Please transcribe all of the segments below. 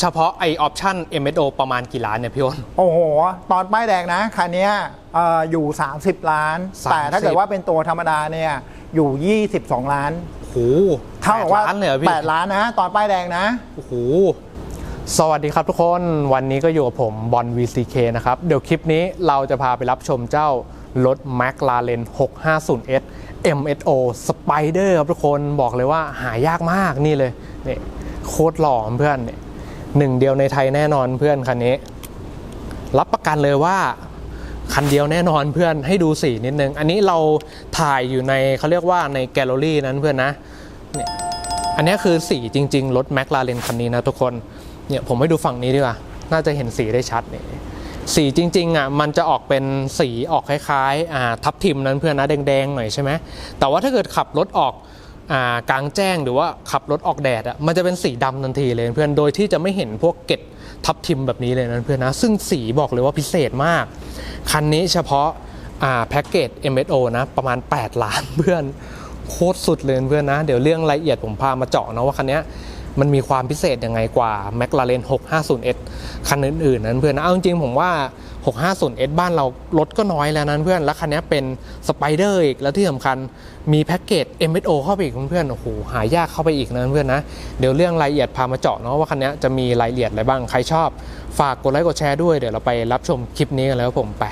เฉพาะไอออปชั่น MSO ประมาณกี่ล้านเนี่ยพี่อ้น โอ้โห ตอนป้ายแดงนะคันเนี้ยเอ่ออยู่ 30 ล้าน 30 แต่ถ้าเกิดว่าเป็นตัวธรรมดาเนี่ยอยู่ 22 ล้านโอ้โหเท่ากับว่าแปดล้านเลยเหรอพี่ 8ล้านนะ ตอนป้ายแดงนะ โอ้โห สวัสดีครับทุกคนวันนี้ก็อยู่กับผมบอล VCK นะครับ เดี๋ยวคลิปนี้เราจะพาไปรับชมเจ้ารถ McLaren 650S MSO Spider ครับทุกคนบอกเลยว่าหายากมากนี่เลยนี่โคตรหล่อเพื่อนเนี่ย หนึ่งเดียวในไทยแน่นอนเพื่อนคันนี้ รับประกันเลยว่าคันเดียวแน่นอนเพื่อนให้ดูสีนิดนึง อันนี้เราถ่ายอยู่ในเขาเรียกว่าในแกลเลอรี่นั้นเพื่อนนะเนี่ยอันนี้คือสีจริง ๆ รถแม l a ลาเรนคันนี้นะทุกคนเนี่ยผมให้ดูฝั่งนี้ดีกว่า น่าจะเห็นสีได้ชัดนี่สีจริงๆอะมันจะออกเป็นสีออกคล้ายๆอ่าทับทิมนั้นเพื่อนนะแดงๆหน่อยใช่ไหมแต่ว่าถ้าเกิดขับรถออก กลางแจ้งหรือว่าขับรถออกแดดอะมันจะเป็นสีดำทันทีเลยเพื่อนโดยที่จะไม่เห็นพวกเกตทับทิมแบบนี้เลยนะเพื่อนนะซึ่งสีบอกเลยว่าพิเศษมาก คันนี้เฉพาะาแพ็กเกจ MSO นะประมาณ 8 ล้านเพื่อนโคตรสุดเลยเพื่อนนะ เดี๋ยวเรื่องรายละเอียดผมพามาเจาะนะว่าคันนี้ มันมีความพิเศษยังไงกว่า McLaren 650S คันอื่นๆ นั้นเพื่อนนะเอาจริงๆผมว่า 650S บ้านเรารถก็น้อยแล้วนั้นเพื่อน แล้วคันนี้เป็นสไปเดอร์อีก แล้วที่สำคัญมีแพ็กเกจ MSO เข้าไปอีกเพื่อนๆ โอ้โห หายากเข้าไปอีกนะเพื่อนนะ เดี๋ยวเรื่องรายละเอียดพามาเจาะเนาะว่าคันนี้จะมีรายละเอียดอะไรบ้าง ใครชอบ ฝากกดไลค์กดแชร์ด้วย เดี๋ยวเราไปรับชมคลิปนี้กันแล้วครับผมไป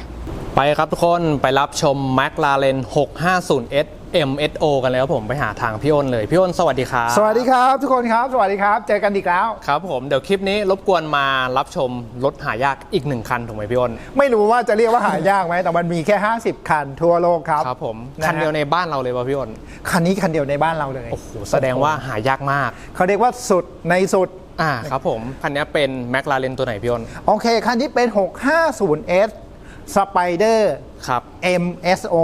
ไปครับทุกคน ไปรับชม McLaren 650S MSO กันแล้วผมไปหาทางพี่อ้นเลย พี่อ้นสวัสดีครับ สวัสดีครับ ทุกคนครับ สวัสดีครับ เจอกันอีกแล้ว ครับผมเดี๋ยวคลิปนี้รบกวนมารับชมรถหายากอีกหนึ่งคันถูกไหมพี่อ้น ไม่รู้ว่าจะเรียกว่าหายากไหม แต่มันมีแค่ 50 คันทั่วโลกครับ ครับผมนะฮะคันเดียวในบ้านเราเลยป่ะพี่อ้น คันนี้คันเดียวในบ้านเราเลย โอ้โห แสดงว่าหายากมาก เขาเรียกว่าสุดในสุด อ่า ครับผม คันนี้เป็น McLaren ตัวไหนพี่อ้น โอเค คันที่เป็น 650S Spider ครับ MSO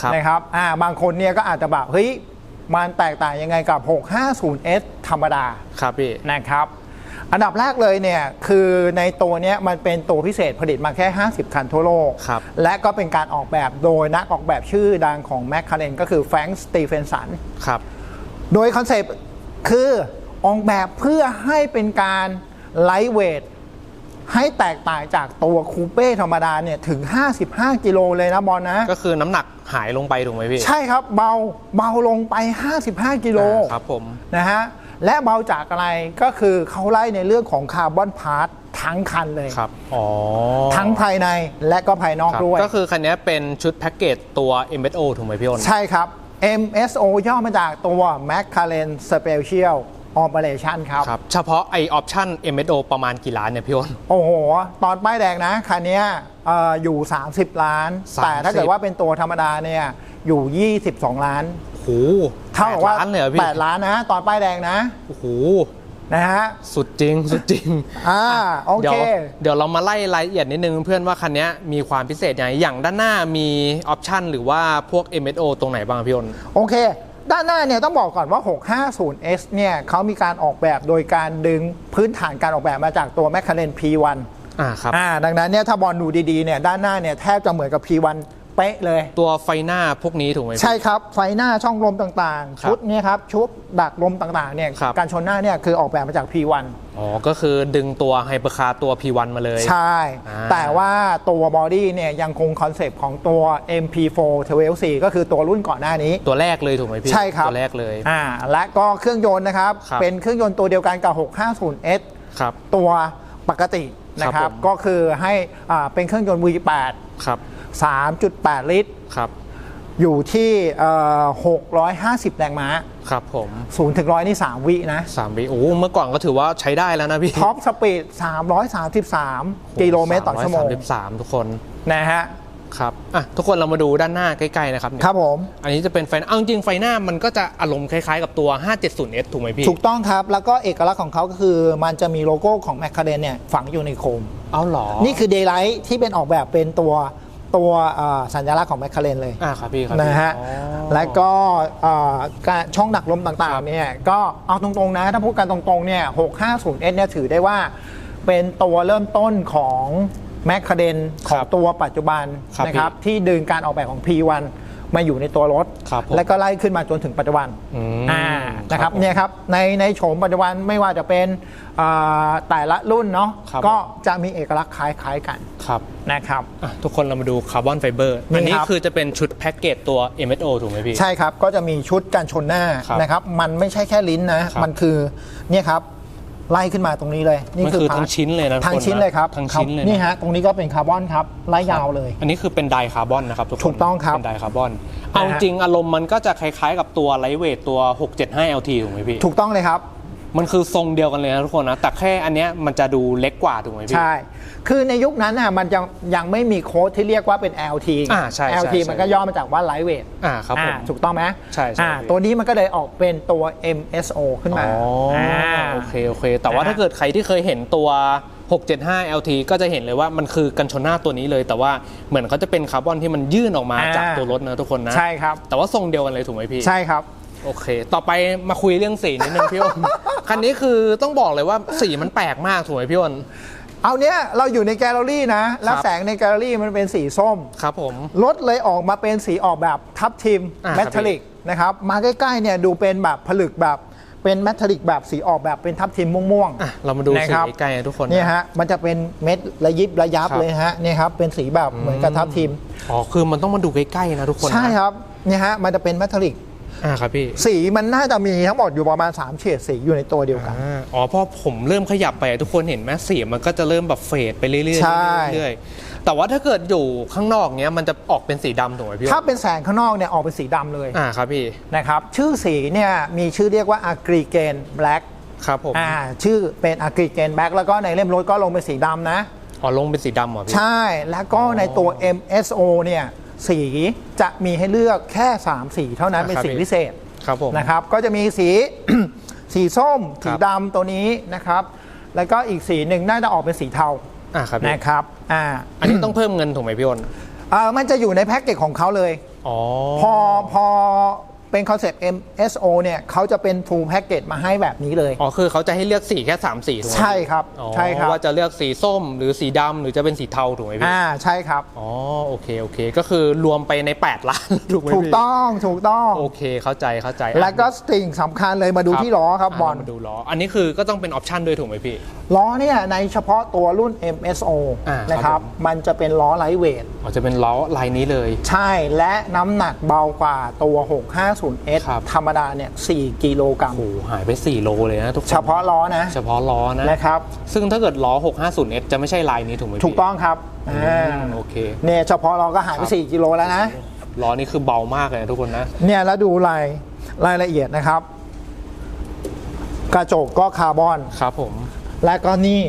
ครับ นะครับอ่าบางคนเนี่ยก็อาจจะแบบเฮ้ยมันแตกต่างยังไงกับ 650S ธรรมดาครับพี่ นะครับ อันดับแรกเลยเนี่ยคือในตัวเนี้ยมันเป็นตัวพิเศษผลิตมาแค่ 50 คันทั่วโลก ครับ และก็เป็นการออกแบบโดยนักออกแบบชื่อดังของแมคคาเรนก็คือแฟรงค์สตีเฟนสัน ครับ โดยคอนเซปต์คือออกแบบเพื่อให้เป็นการไลท์เวท ให้แตกต่างจากตัวคูเป้ธรรมดาเนี่ยถึง 55 กิโลเลยนะบอลนะ ก็คือน้ำหนักหายลงไปถูกไหมพี่ใช่ครับเบาเบาลงไป 55 กิโลอ่าครับผม นะฮะและเบาจากอะไรก็คือเขาไล่ในเรื่องของคาร์บอนพาร์ททั้งคันเลย ครับ อ๋อทั้งภายในและก็ภายนอกครับด้วย ก็คือคันนี้เป็นชุดแพ็กเกจตัว MSO ถูกไหมพี่อ้น ใช่ครับ MSO ย่อมาจากตัว McLaren Special Operation ครับครับ เฉพาะไอออปชั่น MSO ประมาณกี่ล้านเนี่ยพี่อ้นโอ้โห ตอนป้ายแดงนะคันเนี้ยเอ่ออยู่ 30 ล้าน30แต่ถ้าเกิดว่าเป็นตัวธรรมดาเนี่ยอยู่ 22 ล้านโอ้โหเท่ากับว่าแปดล้านเลยเหรอพี่8ล้านนะ ตอนป้ายแดงนะโอ้โหนะฮะสุดจริงสุดจริงอ่าโอเดี๋ยเควเดี๋ยวเรามาไล่รายละเอียดนิดนึงเพื่อนว่าคันนี้มีความพิเศษยังไงอย่างด้านหน้ามีออปชันหรือว่าพวก MSO ตรงไหนบ้างพี่อ้นโอเค ด้านหน้าเนี่ยต้องบอกก่อนว่า 650S เนี่ยเขามีการออกแบบโดยการดึงพื้นฐานการออกแบบมาจากตัว McLaren P1 อ่าครับอ่าดังนั้นเนี่ยถ้าบอลดูดีๆเนี่ยด้านหน้าเนี่ยแทบจะเหมือนกับ P1 เป๊ะเลย ตัวไฟหน้าพวกนี้ถูกไหมพี่ใช่ครับ ไฟหน้าช่องลมต่างครับๆชุดเนี่ยครับชุดดักลมต่างๆเนี่ยครับ การชนหน้าเนี่ยคือออกแบบมาจาก P1 อ๋อ ก็คือดึงตัวไฮเปอร์คาร์ตัว P1 มาเลย ใช่ อ่า แต่ว่าตัวบอดี้เนี่ยยังคงคอนเซปต์ของตัว MP4 12C ก็คือตัวรุ่นก่อนหน้านี้ ตัวแรกเลยถูกไหมพี่ใช่ครับตัวแรกเลย อ่าและก็เครื่องยนต์นะครับ ครับ เป็นเครื่องยนต์ตัวเดียวกันกับ 650S ครับ ตัวปกตินะคครัรับบผม ก็คือให้อ่าเป็นเครื่องยนต์ V8 ครับ 3.8 ลิตร ครับ อยู่ที่เอ่อ650 แรงม้า ครับผมศูนย์ถึงร้อยนี่ 3 วินะ สามวิโอ้เมื่อก่อนก็ถือว่าใช้ได้แล้วนะพี่ท็อปสปีด 333 กิโลเมตรต่อชั่วโมง สามทุกคนนะฮะ ครับอะทุกคนเรามาดูด้านหน้าใกล้ๆนะครับเนี่ยครับผม อันนี้จะเป็นไฟเอาจริงๆไฟหน้ามันก็จะอารมณ์คล้ายๆ กับตัว 570S ถูกไหมพี่ถูกต้องครับ แล้วก็เอกลักษณ์ของเขาก็คือมันจะมีโลโก้ของ m c ค a r e n เนี่ยฝังอยู่ในโคม เอาเหรอนี่คือ Daylight ที่เป็นออกแบบเป็นตัว ตัวเอ่อสัญลักษณ์ของ m c ค a r e n เลยอ่าครับพี่ครับนะฮะอ๋อและก็เอ่อการช่องดักลมต่างๆเนี่ยก็เอาตรงๆนะถ้าพูดกันตรงๆเนี่ย 650S เนี่ยถือได้ว่าเป็นตัวเริ่มต้นของแมคคาเดนของตัวปัจจุบันครับนะครับที่ดึงการออกแบบของ P1 มาอยู่ในตัวรถ ครับผมแล้วก็ไล่ขึ้นมาจนถึงปัจจุบันอืมอ่านะครับผมเนี่ยครับในในโฉมปัจจุบันไม่ว่าจะเป็นอ่าแต่ละรุ่นเนาะครับ ก็จะมีเอกลักษณ์คล้ายๆกันครับนะครับ อะทุกคนเรามาดูคาร์บอนไฟเบอร์นี่อันนี้ครับ คือจะเป็นชุดแพ็กเกจตัว MSO ถูกไหมพี่ ใช่ครับ ก็จะมีชุดกันชนหน้าครับนะครับ มันไม่ใช่แค่ลิ้นนะ ครับมันคือเนี่ยครับ ไล่ขึ้นมาตรงนี้เลยมันคือพาร์ททั้งชิ้นเลยนะทุกคนทั้งชิ้นเลยครับทั้งชิ้นเลยนี่นะฮะตรงนี้ก็เป็นคาร์บอนครับไล่ยาวเลย อันนี้คือเป็นไดคาร์บอนนะครับทุกคนถูกต้องครับเป็นไดคาร์บอนเอาจริงอารมณ์มันก็จะคล้ายๆ กับตัวไลท์เวทตัว 675 LT ถูกไหมพี่ถูกต้องเลยครับ มันคือทรงเดียวกันเลยนะทุกคนนะ แต่แค่อันเนี้ยมันจะดูเล็กกว่าถูกไหมพี่ ใช่ คือในยุคนั้นน่ะมันยังยังไม่มีโค้ดที่เรียกว่าเป็น LT อ่าใช่ใช่ LT ใช่มันก็ย่อมาจากว่า lightweight อ่าครับผมถูกต้องไหมใช่ใช่อ่าพี่ ตัวนี้มันก็เลยออกเป็นตัว MSO ขึ้นอ๋มาออาโอเคโอเค แต่ว่านะฮะถ้าเกิดใครที่เคยเห็นตัว 675 LT ก็จะเห็นเลยว่ามันคือกันชนหน้าตัวนี้เลย แต่ว่าเหมือนเขาจะเป็นคาร์บอนที่มันยื่นออกมาอ่าจากตัวรถนะทุกคนนะ ใช่ครับ แต่ว่าทรงเดียวกันเลยถูกไหมพี่ ใช่ครับ โอเค ต่อไปมาคุยเรื่องสีนิดนึงพี่อ้น คันนี้คือต้องบอกเลยว่าสีมันแปลกมากถูกไหมพี่อ้น เอาเนี้ยเราอยู่ในแกลเลอรี่นะ แล้วครับแสงในแกลเลอรี่มันเป็นสีส้ม ครับผม รถเลยออกมาเป็นสีออกแบบทับทิมอ่า แมทัลลิกนะครับ มาใกล้ๆเนี่ยดูเป็นแบบผลึกแบบเป็นแมทัลลิกแบบสีออกแบบเป็นทับทิมม่วงอะเรามาดูนะสีครับ ใกล้ๆนะทุกคนๆเนี่ยฮะ มันจะเป็นเม็ดระยิบระยับครับเลยฮะเนี่ยครับ เป็นสีแบบเหมือนกับทับทิม อ๋อคือมันต้องมาดูใกล้ๆนะทุกคนนะ ใช่ครับเนี่ยฮะมันจะเป็นแมทัลลิก อ่าครับพี่สีมันน่าจะมีทั้งหมดอยู่ประมาณ 3 เฉดสีอยู่ในตัวเดียวกัน อ่าอ๋อพอผมเริ่มขยับไปทุกคนเห็นไหมสีมันก็จะเริ่มแบบเฟดไปเรื่อยๆใช่เรื่อยๆแต่ว่าถ้าเกิดอยู่ข้างนอกเนี้ยมันจะออกเป็นสีดำถูกไหมพี่ถ้าเป็นแสงข้างนอกเนี่ยออกเป็นสีดำเลยอ่าครับพี่นะครับชื่อสีเนี่ยมีชื่อเรียกว่า aggregate black ครับผมอ่าชื่อเป็น aggregate black แล้วก็ในเล่มรถก็ลงเป็นสีดำนะ อ๋อลงเป็นสีดำเหรอพี่ ใช่แล้วก็ในตัว MSO เนี่ย สีจะมีให้เลือกแค่ 3 สีเท่านั้นอ่าเป็นครับสีพี่พิเศษครับผมนะครับ ก็จะมีสี สีส้มครัสีบดำตัวนี้นะครับ แล้วก็อีกสีหนึ่งน่าจะออกเป็นสีเทาอ่าครับพี่นะครับอ่าอันนี้ต้องเพิ่มเงินถูกไหมพี่อ้นเอ่อมันจะอยู่ในแพ็กเกจของเขาเลย อ๋อ พอพอ เป็นคอนเซปต์ MSO เนี่ยเขาจะเป็น full package มาให้แบบนี้เลย อ๋อคือเขาจะให้เลือกสีแค่สามสีถูกไหมใช่ครับอ๋อใช่ครับว่าจะเลือกสีส้มหรือสีดำหรือจะเป็นสีเทาถูกไหมพี่อ่าใช่ครับ อ๋อโอเคโอเค ก็คือรวมไปใน 8 ล้าน ถูกไหมถูกพี่ต้องถูกต้อง โอเคเข้าใจเข้าใจแล้วก็สิ่งสำคัญเลยมาดูที่ล้อครับบอล มาดูล้ออันนี้คือก็ต้องเป็นออปชันด้วยถูกไหมพี่ ล้อเนี่ยในเฉพาะตัวรุ่น MSO อ่าครับนะครับ ผม มันจะเป็นล้อไลท์เวท อ๋อจะเป็นล้อลายนี้เลย ใช่และน้ำหนักเบากว่าตัว 650S ครับ ธรรมดาเนี่ย4กิโลกรัมโอ้โหหายไป 4 โลเลยนะทุกคนเฉพาะล้อนะเฉพาะล้อนะนะครับ ซึ่งถ้าเกิดล้อ 650S จะไม่ใช่ลายนี้ถูกไหมพี่ถูกต้องครับอือ่ามโอเคเนี่ยเฉพาะล้อก็หายไปครับ4กิโลแล้วนะล้อนี่คือเบามากเลยนะทุกคนนะเนี่ยแล้วดูรายรายละเอียดนะครับ กระจกก็คาร์บอน ครับผม และก็นี่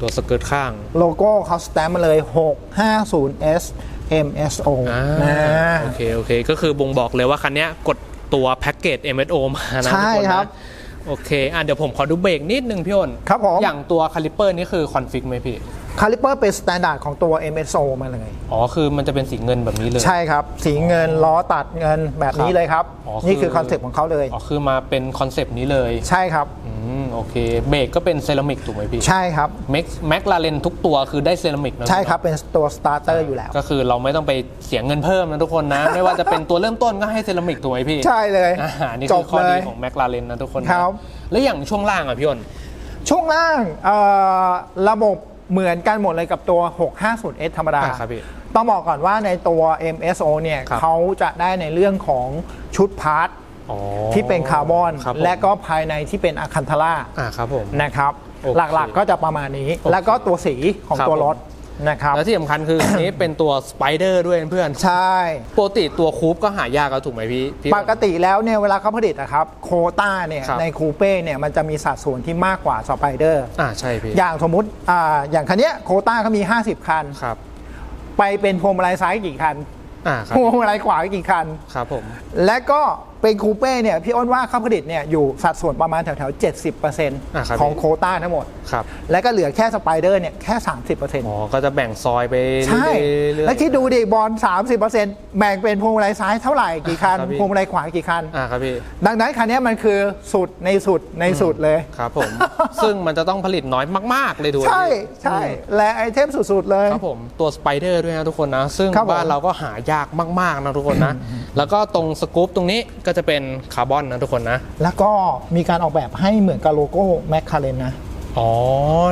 ตัวสเกิร์ตข้าง โลโก้เขาสแตมป์มาเลย 650S MSO อ่านะ โอเค โอเค ก็คือบ่งบอกเลยว่าคันเนี้ยกด ตัวแพ็กเกจ MSO มานะใช่ทุกนนะครับ โอเค อะเดี๋ยวผมขอดูเบรกนิดนึงพี่อ้นครับผม อย่างตัวคาลิเปอร์นี่คือคอนฟิกไหมพี่ คาลิเปอร์เป็นสแตนดาร์ดของตัว MSO มาเลย อ๋อ คือมันจะเป็นสีเงินแบบนี้เลย ใช่ครับ สีเงินล้อตัดเงินแบบนี้ครับเลยครับอ๋อคือนี่คือคอนเซ็ปต์ของเขาเลย อ๋อ คือมาเป็นคอนเซปต์นี้เลย ใช่ครับอืม โอเค เบรกก็เป็นเซรามิกถูกไหมพี่ใช่ครับแม็กแม็กลาเรนทุกตัวคือได้เซรามิกนะใช่ครับเป็นตัวสตาร์เตอร์อยู่แล้ว ก็คือเราไม่ต้องไปเสียเงินเพิ่มนะทุกคนนะ ไม่ว่าจะเป็นตัวเริ่มต้นก็ให้เซรามิกถูกไหมพี่ ใช่เลยอ่านี่จคืบอข้อเลดียของแม็กลาเรนนะทุกคนนะครับแล้วอย่างช่วงล่างอะพี่อ้นช่วงล่างเอ่อระบบเหมือนกันหมดเลยกับตัว 650S ธรรมดาอ่าครับพี่ต้องบอกก่อนว่าในตัว MSO เนี่ยครับเขาจะได้ในเรื่องของชุดพาร์ท อ๋อที่เป็นคาร์บอนครับผม และก็ภายในที่เป็นอะคันทาร่าอ่าครับผม นะครับโอเคหลักๆก็จะประมาณนี้แล้วก็ตัวสีของครับตัวผมรถนะครับ แล้วที่สำคัญคือ อันนี้เป็นตัวสไปเดอร์ด้วยเพื่อนใช่ ปกติตัวคูปก็หายากแล้วถูกไหมพี่พี่ ปกติแล้วเนี่ยเวลาเขาผลิตนะครับโควต้าเนี่ยครับ ในคูเป้เนี่ยมันจะมีสัดส่วนที่มากกว่าสไปเดอร์ อ่าใช่พี่อย่างสมมุติอ่าอย่างคันเนี้ยโควต้าเขามี 50 คัน ครับไปเป็นพวงมาลัยซ้ายกี่คัน อ่าครับพวงมาลัยขวากี่คัน ครับผม และก็ เป็นคูเป้เนี่ยพี่อ้นว่าข้าวผลิตเนี่ยอยู่สัดส่วนประมาณแถวๆอ่าครับ70%ของโควต้าทั้งหมด ครับ แล้วก็เหลือแค่สไปเดอร์เนี่ยแค่ 30%อ๋อ ก็จะแบ่งซอยไปใช่เรื่อยๆแล้วคิดดูดิบอล 30%แบ่งเป็นพวงมาลัยซ้ายเท่าไหร่กี่คันครับพี่พวงมาลัยขวากี่คัน อ่าครับพี่ ดังนั้นคันนี้มันคือสุดในสุดในสุดเลย ครับผม ซึ่งมันจะต้องผลิตน้อยมาก ๆ เลยดูใช่ใช่และไอเทมสุดๆเลย ครับผม ตัวสไปเดอร์ด้วยนะทุกคนนะ ซึ่งครับผมบ้านเราก็หายากมากๆนะทุกคนนะ แล้วก็ตรงสกู๊ปตรงนี้ก็จะเป็นคาร์บอนนะทุกคนนะ แล้วก็มีการออกแบบให้เหมือนกับโลโก้แมคคาเรนนะ อ๋อ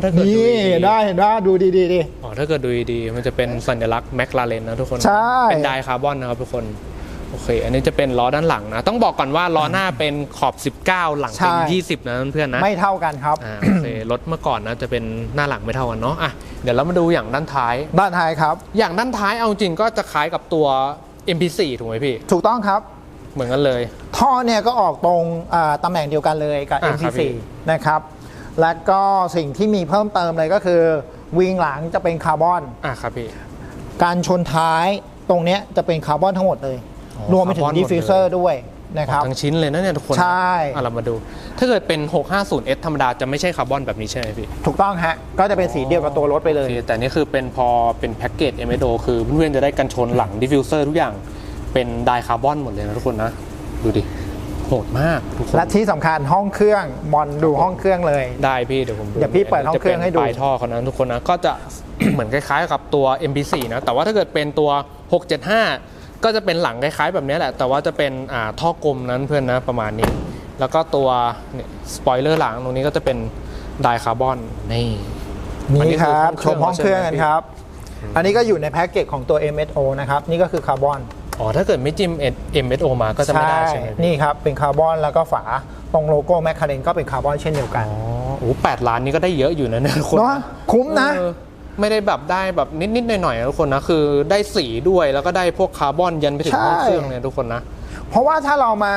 ถ้าเกิดดูนี่ดีๆได้เห็นว่าดูดีๆดิ อ๋อถ้าเกิดดูดีๆมันจะเป็นสัญลักษณ์แมคลาเรนนะทุกคน ใช่ เป็นไดคาร์บอนนะครับทุกคน โอเค อันนี้จะเป็นล้อด้านหลังนะ ต้องบอกก่อนว่าล้อหน้าเป็นขอบ 19 หลังเป็น20 นะเพื่อนๆนะไม่เท่ากันครับ อ่าโอเครถเมื่อก่อนนะจะเป็นหน้าหลังไม่เท่ากันเนาะอะเดี๋ยวเรามาดูอย่างด้านท้าย ด้านท้ายครับ อย่างด้านท้ายเอาจริงก็จะคล้ายกับตัว MP4 ถูกไหมพี่ ถูกต้องครับ เหมือนกันเลย ท่อเนี่ยก็ออกตรงอ่าตำแหน่งเดียวกันเลยกับอ่าครับ MP4 พี่นะครับ แล้วก็สิ่งที่มีเพิ่มเติมเลยก็คือ วิงหลังจะเป็นคาร์บอนอะครับพี่ การชนท้ายตรงเนี้ยจะเป็นคาร์บอนทั้งหมดเลยอ๋อรวมไปถึคาร์บงอนหมดเลยดิฟฟิวเซอร์ด้วย นะครับทั้งชิ้นเลยนะเนี่ยทุกคนใช่อะเรามาดู ถ้าเกิดเป็น 650S ธรรมดาจะไม่ใช่คาร์บอนแบบนี้ใช่ไหมพี่ ถูกต้องฮะ ก็จะเป็นสีเดียวกับตัวรถไปเลโอยเคแต่นี่คือเป็นพอเป็นแพ็กเกจ MSO คือเพื่อนๆจะได้กันชนหลังดิฟฟิวเซอร์ทุกอย่างเป็นไดคาร์บอนหมดเลยนะทุกคนนะ ดูดิโหดมากทุกคนและที่สำคัญห้องเครื่องบอลดูห้องเครื่องเลย ได้พี่เดี๋ยวผมดูเดี๋ยวพี่เปิดห้องเครื่องให้ดูจะป็นปลายท่อเขานะทุกคนนะก็จะเหมือนคล้ายๆกับตัว MP4 นะแต่ว่าถ้าเกิดเป็นตัว 675 ก็จะเป็นหลังคล้ายๆแบบนี้แหละ แต่ว่าจะเป็นอ่าท่อกลมนั้นเพื่อนนะประมาณนี้ แล้วก็ตัวเนี่ยสปอยเลอร์หลังตรงนี้ก็จะเป็นไดคาร์บอนนี่อันนี้นี่ครับคือชมห้องเครื่องกันครับ อันนี้ก็อยู่ในแพ็กเกจของตัว MSO นะครับ นี่ก็คือคาร์บอนอ๋อถ้าเกิดไม่จิ้ม MSO มาก็จะไม่ได้ใช่ไหมพี่นี่ครับ เป็นคาร์บอนแล้วก็ฝาตรงโลโก้แมคคาเรนก็เป็นคาร์บอนเช่นเดียวกัน อ๋อโอ้แปดล้านนี่ก็ได้เยอะอยู่นะเนี่ยทุกคนเนาะคุ้มนะเออ ไม่ได้แบบได้แบบนิดๆหน่อยๆนะทุกคนนะคือได้สีด้วยแล้วก็ได้พวกคาร์บอนยันไปถึงใช่ห้องเครื่องเนี่ยทุกคนนะ เพราะว่าถ้าเรามา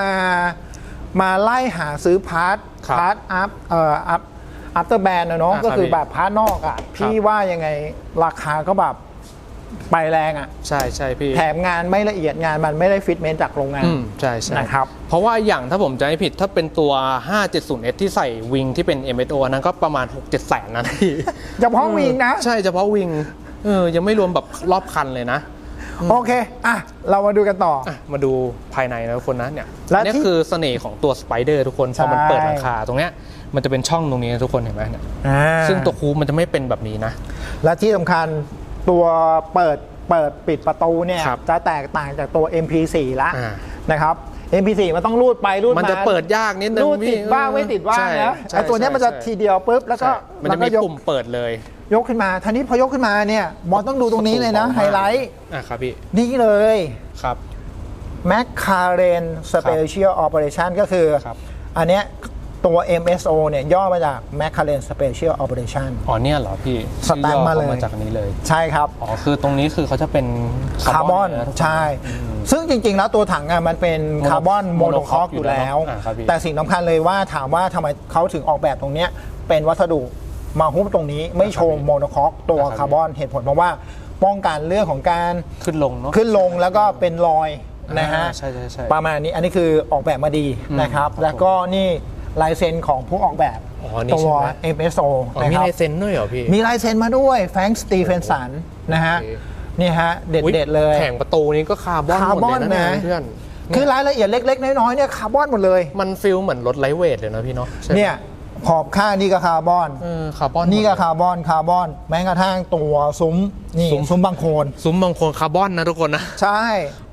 มาไล่หาซื้อพาร์ทครับพาร์ทอัพเอ่ออัพอัพเตอร์แบนนะเนาะอ่าก็คือครับแบบพาร์ทนอกอะพี่ว่ายังไงราคาก็แบบ ไปแรงอะ ใช่ใช่พี่แถมงานไม่ละเอียดงานมันไม่ได้ฟิตเมนต์จากโรงงาน อืมใช่ใช่นะครับ เพราะว่าอย่างถ้าผมจะไม่ผิดถ้าเป็นตัว 570S ที่ใส่วิงที่เป็น MSO อันนั้นก็ประมาณ 6-7แสนนะพี่เฉพาะวิงนะ ใช่เฉพาะวิงเออยังไม่รวมแบบรอบคันเลยนะ โอเค อะ เรามาดูกันต่อ อะมาดูภายในนะทุกคนนะเนี่ยและอันนี่ที่คือเสน่ห์ของตัวสไปเดอร์ทุกคนพอมันใช่เปิดหลังคาตรงเนี้ยมันจะเป็นช่องตรงนี้นะทุกคนเห็นไหมเนี่ยอ่าซึ่งตัวคูปมันจะไม่เป็นแบบนี้นะ และที่สำคัญ ตัวเปิดเปิดปิดประตูเนี่ยครับจะแตกต่างจากตัว MP4 ละอ่า นะครับ MP4 มันต้องรูดไปรูดมามันจะเปิดยากนิดนึงรูดติดพี่บ้างไม่ติดบ้างใช่นะใช่ไอตัวเนี้ยมันจะใช่ทีเดียวปุ๊บแล้วก็ใช่มันแล้จะวก็มียก ปุ่มเปิดเลยยกขึ้นมาทีนี้พอยกขึ้นมาเนี่ยบอลต้องดูตรงนี้เลยนะสูงไฮไลท์อะครับพี่นี่เลย ครับ McLaren Special Operation ก็คือ ครับอันเนี้ย ตัว MSO เนี่ยย่อมาจาก McLaren Special Operation อ๋อเนี่ยเหรอพี่สแตมป์มาเลยชื่อย่อขมาจากนี้เลย ใช่ครับ อ๋อ คือตรงนี้คือเขาจะเป็นคาร์บอนเลยะทุกคนใช่ ซึ่งจริง ๆ แล้วตัวถังอะมันเป็นโมโนคาร์บอนโมโนคอกออยู่ยู่แล้แล้ววอ่าครับพี่แต่สิ่งสำคัญเลยว่าถามว่าทำไมเขาถึงออกแบบตรงเนี้ยเป็นวัสดุมาหุ้มตรงนี้ไม่โชว์โมโนคอกตัวครับคาร์บอนเหตุผลเพราะว่าป้องกันเรื่องของการขึ้นลงเนาะขึ้นลงแล้วก็เป็นรอยนะฮะอ่าใช่ใช่ใช่ประมาณนี้อันนี้คือออกแบบมาดีอืมนะครับครับ แล้วก็นี่ ลายเซ็นของผู้ออกแบบอ๋อนี่ตัวใช่ไหม MSO อ๋อนะมีครับ ลายเซ็นด้วยเหรอพี่ มีลายเซ็นมาด้วยแฟรงค์สตีเฟนสันนะฮะโอเค นี่ฮะ เด็ดอุ๊ยเด็ดๆเลย แผงประตูนี้ก็คาร์บอนคาหร์มบดอนเลยนะนะ เพื่อนคือรายละเอียดเล็ก ๆ น้อยๆเนี่ยคาร์บอนหมดเลย มันฟิลเหมือนรถไลท์เวทเลยนะพี่เนาะใช่ไหมเนี่ย ขอบข้างนี่ก็คาร์บอน เออคาร์บอนนี่ก็หมดเลยคาร์บอนคาร์บอน แม้กระทั่งตัวซุ้มนี่ซุ้ม ซุ้มบางโคนซุ้มบางคนคาร์บอนนะทุกคนนะ ใช่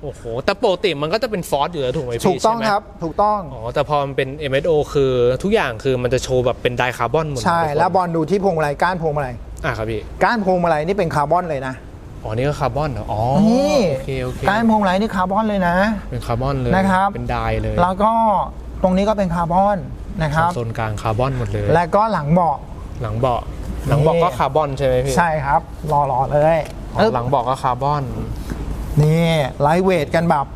โอ้โห แต่ปกติมันก็จะเป็นฟอสอยู่แล้วถูกไหมพี่ถูกต้องใช่ไหมครับถูกต้องอ๋อ แต่พอมันเป็น MSO คือทุกอย่างคือมันจะโชว์แบบเป็นไดคาร์บอนหมดเลยใช่ ทุกคนแล้วบอลดูที่พวงมาลัยก้านพวงมาลัยอะครับพี่ ก้านพวงมาลัยนี่เป็นคาร์บอนเลยนะอ๋อ นี่ก็คาร์บอนเหรอ อ๋อ นี่โอเค โอเค ก้านพวงมาลัยนี่คาร์บอนเลยนะ เป็นคาร์บอนเลย นะครับ เป็นไดเลย แล้วก็ตรงนี้ก็เป็นคาร์บอน นะครับโซนกลางคาร์บอนหมดเลย และก็หลังเบาะหลังเบาะหลังเบาะก็คาร์บอนใช่ไหมพี่ใช่ครับรอรอๆเลยอ๋อหลังเบาะก็คาร์บอนนี่ไลท์เวทกันแบบ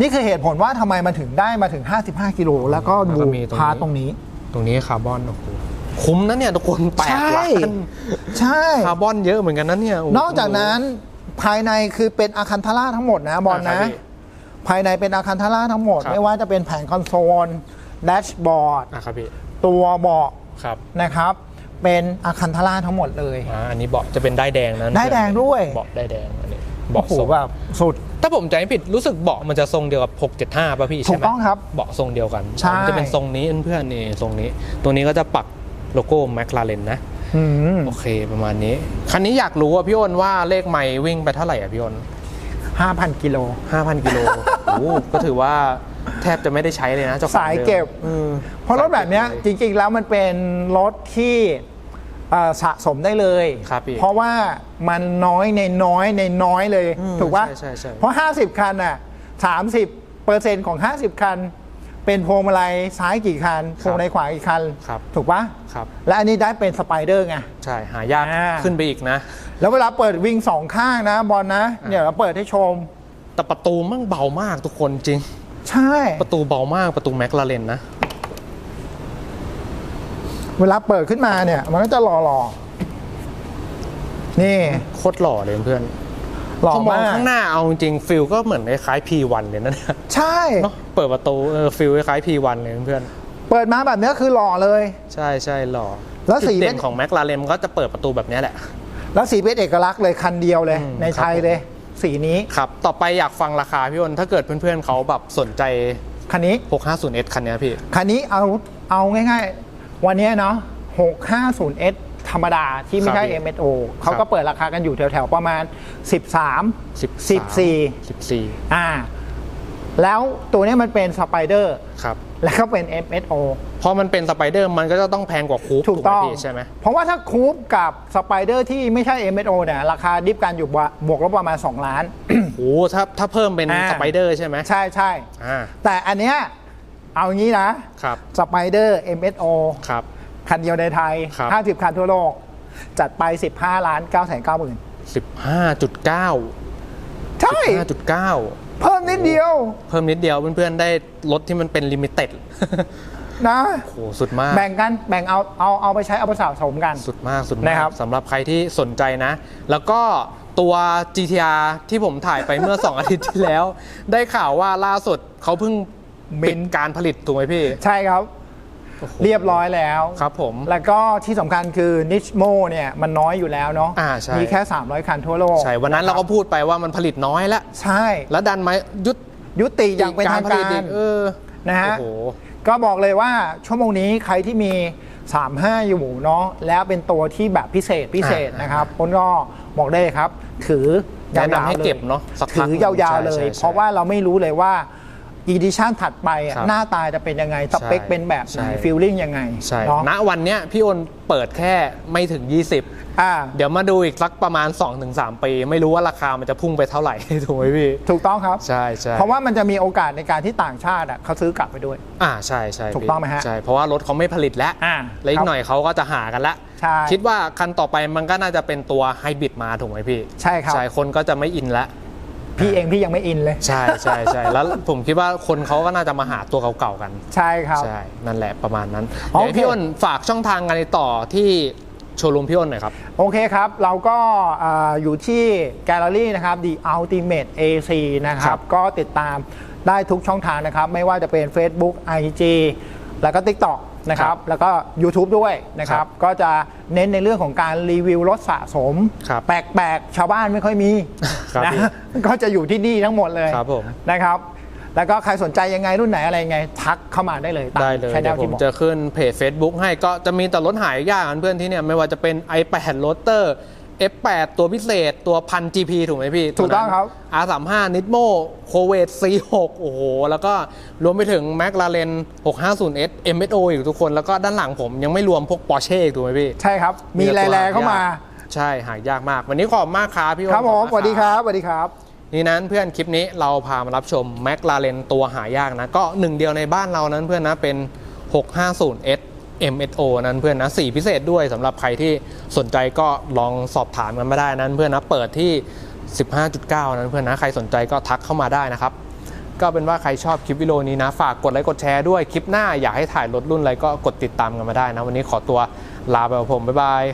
นี่คือเหตุผลว่าทำไมมันถึงได้มาถึง 55 กิโลแล้วก็ดูแล้วก็มีตรงนี้พาร์ทตรงนี้ ตรงนี้คาร์บอนโอ้โหคุ้มนะเนี่ยทุกคนแปดใช่ล้านใช่คาร์บอนเยอะเหมือนกันนะเนี่ยโโหนอกจากนั้นภายในคือเป็นอาคันทาร่าทั้งหมดนะบอลอ่านะครับพี่ภายในเป็นอาคันทาร่าทั้งหมดครับไม่ว่าจะเป็นแผงคอนโซล แดชบอร์ดอะครับพี่ตัวเบาะครับนะครับ เป็นอาคันทาร่าทั้งหมดเลยอ่าอันนี้เบาะจะเป็นได้ายแดงนะด้ายแดงด้วยเบาะได้ายแดงอันนี้โอ้เบาะโหทรงแบบสุด ถ้าผมจำไม่ผิดรู้สึกเบาะมันจะทรงเดียวกับ675ป่ะพี่ใช่ไหมถูกต้องครับ เบาะทรงเดียวกันใช่ มันจะเป็นทรงนี้เพื่อนๆนี่ทรงนี้ ตัวนี้ก็จะปักโลโก้แมคลาเรนนะ อืมโอเคประมาณนี้ คันนี้อยากรู้ว่าพี่อ้นว่าเลขไม่วิ่งไปเท่าไหร่อะพี่อ้นห้าพันกิโล5,000กิโล โอ้โหก็ถือว่า แทบจะไม่ได้ใช้เลยนะเจ้าของสายเก็บออเพราะรถแบบเนี้ยจริง ๆ แล้วมันเป็นรถที่เอ่อสะสมได้เลยครับพี่เพราะว่ามันน้อยในน้อยในน้อยเลยอืมถูกปะใช่ใช่ใช่เพราะ 50 คันอะ30เปอร์เซ็นต์ของ 50 คัน เป็นพวงมาลัยซ้ายกี่คันพวงมาลัยขวากี่คันครับถูกปะครับ และอันนี้ได้เป็นสไปเดอร์ไง ใช่ หายากอ่าขึ้นไปอีกนะ แล้วเวลาเปิดวิ่งสองข้างนะบอลนะเดี๋ยวเราเปิดให้ชม แต่ประตูมั่งเบามากทุกคนจริง ใช่ ประตูเบามากประตูแมคลาเรนนะ เวลาเปิดขึ้นมาเนี่ย มันก็จะหล่อๆนี่ โคตรหล่อเลยเพื่อนหล่อพอมองมากข้างหน้าเอาจริงฟิลก็เหมือนคล้ายๆ P1 เลยนะเนี่ยใช่เนาะเปิดประตูเออฟิลคล้ายๆ P1 เลยเพื่อน เปิดมาแบบเนี้ยคือหล่อเลย ใช่ใช่หล่อ แล้วสีจุดเด่เป็นนของแมคลาเรนก็จะเปิดประตูแบบเนี้ยแหละ แล้วสีเป็นเอกลักษณ์เลยคันเดียวเลยอืมในไทยครับเลย สีนี้ ครับ ต่อไปอยากฟังราคาพี่อ้นถ้าเกิดเพื่อนๆเขาแบบสนใจ คันนี้ 650S คันเนี้ยพี่ คันนี้เอาเอาง่ายๆ วันเนี้ยเนาะ 650S ธรรมดาที่ไม่ใช่ ครับพี่ MSO เขาก็เปิดราคากันอยู่แถวๆ ประมาณ 13 14 14 อ่า แล้วตัวเนี้ยมันเป็นสไปเดอร์ ครับ แล้วก็เป็น MSO พอมันเป็นสไปเดอร์มันก็จะต้องแพงกว่าคูปถูกต้องไหมพี่ใช่ไหมเพราะว่าถ้าคูปกับสไปเดอร์ที่ไม่ใช่ MSO เนี่ยราคาดิฟกันอยู่บวกลบประมาณ 2 ล้านโอ้โหถ้าถ้าเพิ่มเป็นอ่าสไปเดอร์ใช่ไหมใช่ใช่อ่าแต่อันเนี้ยเอางี้นะครับสไปเดอร์ MSO ครับคันเดียวในไทยครับ50 คันทั่วโลก จัดไป 15ล้าน9แสน9หมื่น15.9 ใช่ 15.9เพิ่ มนิดเดียว เพิ่มนิดเดียวเพื่อนๆได้รถที่มันเป็นลิมิเต็ดนะโอ้โหสุดมากแบ่งกันแบ่งเอาเอาเอาไปใช้เอาไปสะสมกัน สุดมากสุดนะมากครับสำหรับใครที่สนใจนะ แล้วก็ตัว GTR ที่ผมถ่ายไปเมื่อ 2 อาทิตย์ที่แล้ว ได้ข่าวว่าล่าสุดเขาเพิ่งปิดการผลิตถูกไหมพี่ ใช่ครับ โอ้โห เรียบร้อยแล้ว ครับผม แล้วก็ที่สำคัญคือนิชโมเนี่ยมันน้อยอยู่แล้วเนาะอ่าใช่ มีแค่ 300 คันทั่วโลกใช่วันนั้นเราก็พูดไปว่ามันผลิตน้อยแล้ว ใช่แล้วดันมายุดยุติอย่างเป็นทางผลิตการอีกเออนะฮะ โอ้โห ก็บอกเลยว่าชั่วโมงนี้ใครที่มี 35 อยู่เนาะแล้วเป็นตัวที่แบบพิเศษพิเศษอ่านนะครับพ้นก็บอกได้เลยครับ ถือยาแนะวนำให้ๆเลเก็ยบเนาะสักพัถืกอยาวๆเลยใช่ใช่เพราะว่าเราไม่รู้เลยว่า อีดิชั่นถัดไปอะครับหน้าตาจะเป็นยังไง สเปคใช่เป็นแบบไหนใช่ฟีลลิ่งยังไงใช่เนาะณวันเนี้ยพี่โอนเปิดแค่ไม่ถึง 20 อ่าเดี๋ยวมาดูอีกสักประมาณ 2-3 ปี ไม่รู้ว่าราคามันจะพุ่งไปเท่าไหร่ ถูกไหมพี่ ถูกต้องครับ ใช่ใช่เพราะว่ามันจะมีโอกาสในการที่ต่างชาติอะเขาซื้อกลับไปด้วย อ่าใช่ใช่ถูกพี่ต้องไหมฮะใช่เพราะว่ารถเขาไม่ผลิตแล้วอ่าและอีครักบหน่อยเขาก็จะหากันละใช่คิดว่าคันต่อไปมันก็น่าจะเป็นตัวไฮบริดมาถูกไหมพี่ใช่ครับ ใช่คนก็จะไม่อินละ พี่เองพี่ยังไม่อินเลย ใช่ใช่ใช่แล้วผมคิดว่าคนเขาก็น่าจะมาหาตัวเก่าๆกันใช่ครับ ใช่นั่นแหละประมาณนั้นโอเคเดี๋ยวให้พี่อ้นฝากช่องทางการติดต่อที่โชว์รูมพี่อ้นหน่อยครับ โอเคครับ เราก็อ่าอยู่ที่แกลเลอรี่นะครับ The Ultimate AC นะคครัรับบก็ติดตามได้ทุกช่องทางนะครับ ไม่ว่าจะเป็น Facebook IG แล้วก็ TikTok นะครับแล้วก็ YouTube ด้วยนะครับก็จะเน้นในเรื่องของการรีวิวรถสะสมครับแปลกๆ ชาวบ้านไม่ค่อยมีครับนะพี่ก็จะอยู่ที่นี่ทั้งหมดเลยครับผมนะครับแล้วก็ใครสนใจยังไงรุ่นไหนอะไรยังไง ทักเข้ามาได้เลยตามได้เลยชแนเดี๋ยลวผที่มบอกจะขึ้นเพจ Facebook ให้ก็จะมีแต่รถหายยากเพื่อนที่เนี่ยไม่ว่าจะเป็น i8 Roadster F8 ตัวพิเศษตัวพัน GP ถูกไหมพี่ถูกต้องครับ R35 Nismo c o v e t C6 โอ้โห แล้วก็รวมไปถึง McLaren 650S MSO อีกทุกคน แล้วก็ด้านหลังผมยังไม่รวมพวก Porsche อีกถูกไหมพี่ ใช่ครับ มีแต่แรตัวๆเข้ามาหยกใช่หายากมาก วันนี้ขอบคุณมากครับพี่โอ๊ตครับผมขอสณวัสดีมากครับสวัสดีครับนี่นั้นเพื่อนคลิปนี้เราพามารับชม McLaren ตัวหายากนะ ก็หนึ่งเดียวในบ้านเรานั้นเพื่อนนะเป็น 650S MSO นั้นเพื่อนนะสีพิเศษด้วยสำหรับใครที่สนใจก็ลองสอบถามกันมาได้นั้นเพื่อนนะเปิดที่ 15.9 นั้นเพื่อนนะใครสนใจก็ทักเข้ามาได้นะครับ ก็เป็นว่าใครชอบคลิปวิดีโอนี้นะ ฝากกดไลค์กดแชร์ด้วยคลิปหน้าอยากให้ถ่ายรถรุ่นอะไรก็กดติดตามกันมาได้นะ วันนี้ขอตัวลาไปกับผมบ๊ายบาย